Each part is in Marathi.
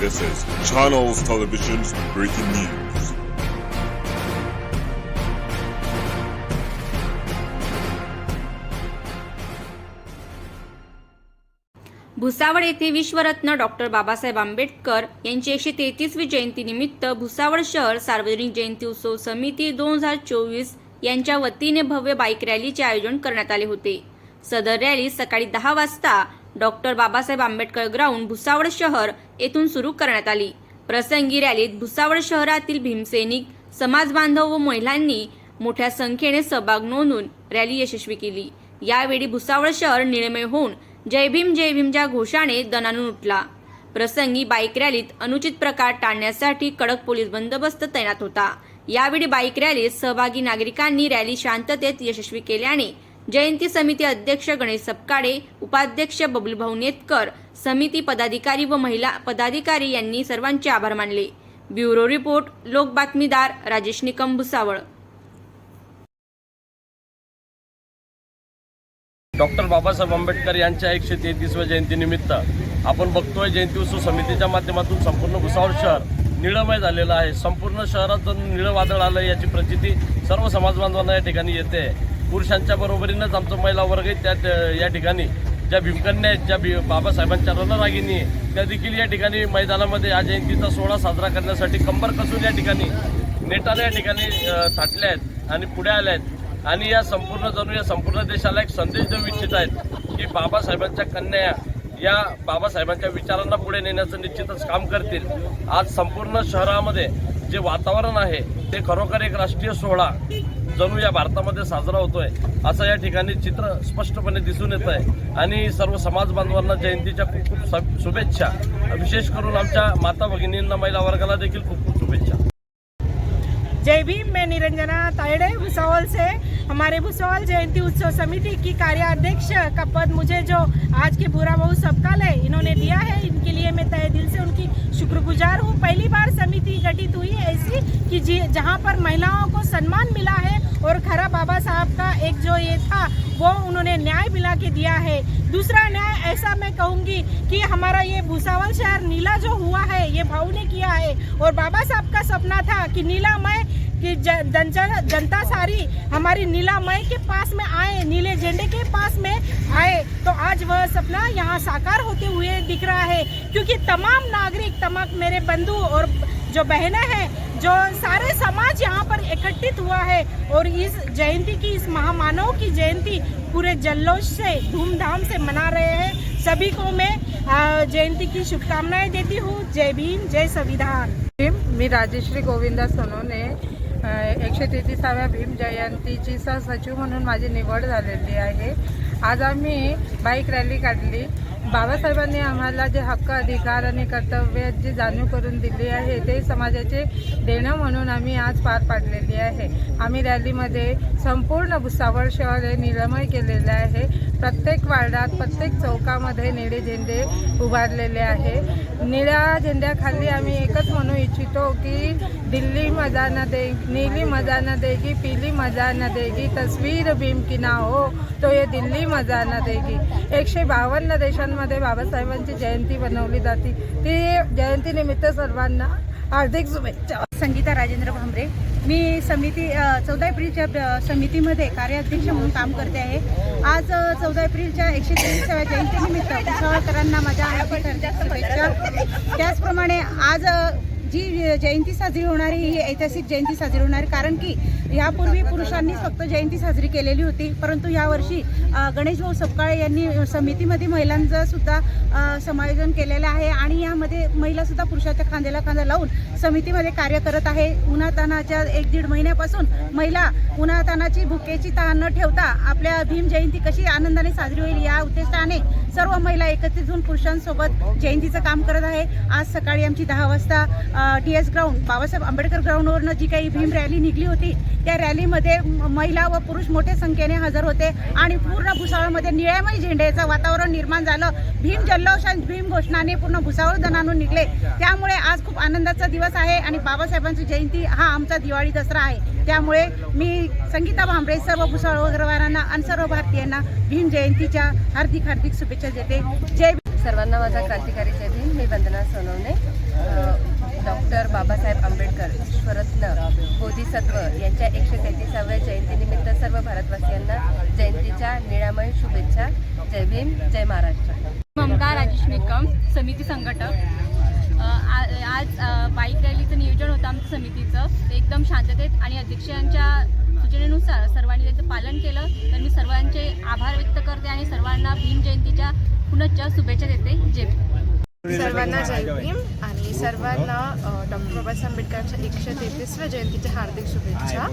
This is Channels Television's breaking news. Bhusawal येथे विश्वरत्न डॉक्टर बाबासाहेब आंबेडकर यांची एकशे तेहतीसवी जयंतीनिमित्त भुसावळ शहर सार्वजनिक जयंती उत्सव समिती दोन हजार चोवीस यांच्या वतीने भव्य बाईक रॅलीचे आयोजन करण्यात आले होते सदर रॅली सकाळी दहा वाजता डॉक्टर बाबासाहेब आंबेडकर ग्राउंड भुसावळ शहर येथून सुरू करण्यात आली. प्रसंगी रॅलीत भुसावळ शहरातील भीमसैनिक समाज बांधव व महिलांनी मोठ्या संख्येने सहभाग नोंदून रॅली यशस्वी केली. यावेळी भुसावळ शहर निळमय होऊन जय भीम जय भीमच्या घोषाने दणानून उठला. प्रसंगी बाईक रॅलीत अनुचित प्रकार टाळण्यासाठी कडक पोलीस बंदोबस्त तैनात होता. यावेळी बाईक रॅलीत सहभागी नागरिकांनी रॅली शांततेत यशस्वी केल्याने जयंती समिती अध्यक्ष गणेश सपकाळे उपाध्यक्ष बबलूभाऊ नेतकर समिती पदाधिकारी व महिला पदाधिकारी यांनी सर्वांचे आभार मानले. ब्युरो रिपोर्ट लोक बातमीदार राजेश निकम भुसावळ. डॉक्टर बाबासाहेब आंबेडकर यांच्या एकशे तेहतीसव्या जयंतीनिमित्त आपण बघतोय जयंती उत्सव समितीच्या माध्यमातून संपूर्ण भुसावळ शहर निळमय झालेलं आहे. संपूर्ण शहरात निळं वादळ आलं याची प्रचिती सर्व समाजबांधवांना या ठिकाणी येते. पुरुषांच्या बरोबरीनंच आमचा महिला वर्ग त्या या ठिकाणी ज्या भीमकन्या आहेत ज्या भी बाबासाहेबांच्या रणरागिनी आहे त्या देखील या ठिकाणी मैदानामध्ये या जयंतीचा सोहळा साजरा करण्यासाठी कंबर कसून या ठिकाणी नेटाने या ठिकाणी थाटल्या आहेत आणि पुढे आल्या आहेत. आणि या संपूर्ण जणू या संपूर्ण देशाला एक संदेश देऊ इच्छित आहेत की बाबासाहेबांच्या कन्या या बाबासाहेबांच्या विचारांना पुढे नेण्याचं निश्चितच काम करतील. आज संपूर्ण शहरामध्ये जे वातावरण आहे ते खरोखर एक राष्ट्रीय सोहळा जणू या भारतामध्ये साजरा होतोय असं या ठिकाणी चित्र स्पष्टपणे दिसून येत आहे. आणि सर्व समाज बांधवांना जयंतीच्या खूप खूप शुभेच्छा. विशेष करून आमच्या माता भगिनींना महिला वर्गाला देखील खूप खूप शुभेच्छा. जय भीम, मैं निरंजना तायड़े, भुसावल से हमारे भुसावल जयंती उत्सव समिति की कार्याध्यक्ष का पद मुझे जो आज के बुरा बहु सबकाल है, इन्होंने दिया है। इनके लिए मैं तय दिल से उनकी शुक्रगुजार हूँ। पहली बार समिति गठित हुई है ऐसी कि जहाँ पर महिलाओं को सम्मान मिला है और खरा बाबा साहब का एक जो ये था, वो उन्होंने न्याय मिला के दिया है। दूसरा न्याय ऐसा मैं कहूँगी कि हमारा ये भूसावल शहर नीला जो हुआ है, ये भाऊ ने किया है और बाबा साहब का सपना था कि नीलामय कि जनता जनता सारी हमारी नीलामय के पास में आए नीले झंडे के पास में आए। तो आज वह सपना यहाँ साकार होते हुए दिख रहा है क्योंकि तमाम नागरिक तमाम मेरे बंधु और जो बहनें हैं जो सारे समाज यहाँ पर एकत्रित हुआ है और इस जयंती की इस महामानव की जयंती पूरे जल्लोष से धूमधाम से मना रहे हैं। सभी को मैं जयंती की शुभकामनाएँ देती हूँ। जय भीम जय संविधान। मैं राजेश्री गोविंदा सोनवणे अ, एकशे तेहतीसाव्या भीम जयंतीची सहसचिव म्हणून माझी निवड झालेली आहे. आज आम्ही बाईक रॅली काढली. बाबासाहेबांनी आम्हाला जे हक्क अधिकार आणि कर्तव्य जी जाणीव करून दिली आहे ते समाजाचे देणं म्हणून आम्ही आज पार पाडलेली आहे. आम्ही रॅलीमध्ये संपूर्ण भुसावळ शहर हे निरमय केलेले आहे. प्रत्येक वार्डात प्रत्येक चौकामध्ये निळे झेंडे उभारलेले आहे. निळ्या झेंड्याखाली आम्ही एकच म्हणू इच्छितो की दिल्ली मजा न दे नीली मजा न देगी पीली मजा न देगी तस्वीर भीम की ना हो तो ये दिल्ली मजा न देगी. एकशे बावन्न देशांमध्ये बाबासाहेबांची जयंती बनवली जाते. ती जयंतीनिमित्त सर्वांना हार्दिक शुभेच्छा. संगीता राजेंद्र भांबरे. मी समिती चौदा एप्रिलच्या समितीमध्ये कार्याध्यक्ष म्हणून काम करते आहे. आज चौदा एप्रिलच्या एकशे तेवीसाव्या जयंतीनिमित्त भुसावळकरांना माझ्या हार्दिक शुभेच्छा. त्याचप्रमाणे आज जी जयंती साजरी होणारी ही ऐतिहासिक जयंती साजरी होणार कारण की यापूर्वी पुरुषांनी फक्त जयंती साजरी केलेली होती परंतु यावर्षी गणेशभाऊ सपकाळे यांनी समितीमध्ये महिलांचं सुद्धा समायोजन केलेलं आहे आणि यामध्ये महिलासुद्धा पुरुषाच्या खांद्याला खांदा लावून समितीमध्ये कार्य करत आहे. उन्हातानाच्या एक दीड महिन्यापासून महिला उन्हातानाची भुकेची ताण न ठेवता आपल्या भीम जयंती कशी आनंदाने साजरी होईल या उद्देशाने सर्व महिला एकत्रित होऊन पुरुषांसोबत जयंतीचं काम करत आहे. आज सकाळी आमची दहा वाजता T S ground Babasaheb Ambedkar ग्राउंडवरनं जी काही भीम रॅली निघली होती त्या रॅलीमध्ये महिला व पुरुष मोठ्या संख्येने हजर होते आणि पूर्ण भुसावळमध्ये निळ्यामय झेंड्याचं वातावरण निर्माण झालं. भीम जल्लोष आणि भीम घोषणाने पूर्ण भुसावळ दणानून निघले. त्यामुळे आज खूप आनंदाचा दिवस आहे आणि बाबासाहेबांची जयंती हा आमचा दिवाळी दसरा आहे. त्यामुळे मी संगीता भांबरे सर्व भुसावळ वगैरेवारांना आणि सर्व भारतीयांना भीम जयंतीच्या हार्दिक हार्दिक शुभेच्छा देते. जय सर्वांना माझा क्रांतिकारी जय भीम. मी वंदना सोनवणे. डॉक्टर बाबासाहेब आंबेडकर विश्वरत्न बोधिसत्व यांच्या एकशे तेहतीसाव्या जयंतीनिमित्त सर्व भारतवासियांना जयंतीच्या निळामय शुभेच्छा. जय भीम जय महाराष्ट्र. ममता राजेश निकम समिती संघटक. आज बाईक रॅलीचं नियोजन होतं आमचं समितीचं. ते एकदम शांततेत आणि अध्यक्षांच्या सूचनेनुसार सर्वांनी त्याचं पालन केलं. तर मी सर्वांचे आभार व्यक्त करते आणि सर्वांना भीम जयंतीच्या पुनश्च शुभेच्छा देते. जय भीम. सर्वांना जय भीम आणि सर्वांना डॉक्टर बाबासाहेब आंबेडकरांच्या एकशे तेहतीसव्या जयंतीच्या हार्दिक शुभेच्छा.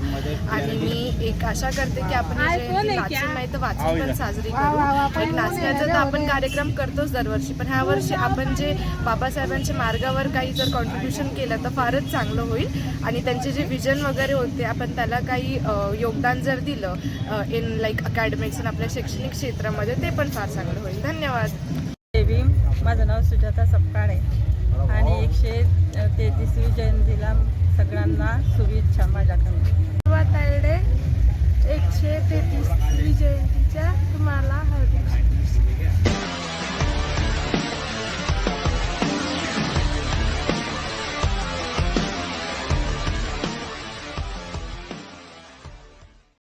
आणि मी एक आशा करते की आपण जयंती नाचून नाही तर वाचून पण साजरी करू. एक नाचण्याचा तर आपण कार्यक्रम करतोच दरवर्षी. पण ह्या वर्षी आपण जे बाबासाहेबांच्या मार्गावर काही जर कॉन्ट्रीब्युशन केलं तर फारच चांगलं होईल. आणि त्यांचे जे विजन वगैरे होते आपण त्याला काही योगदान जर दिलं इन लाईक अकॅडमिक्स आणि आपल्या शैक्षणिक क्षेत्रामध्ये ते पण फार चांगलं होईल. धन्यवाद. माझं नाव सुजाता सपकाळे. आणि एकशे तेहतीसवी जयंतीला सगळ्यांना शुभेच्छा माझ्याकडून. एकशे तेहतीसवी जयंतीच्या तुम्हाला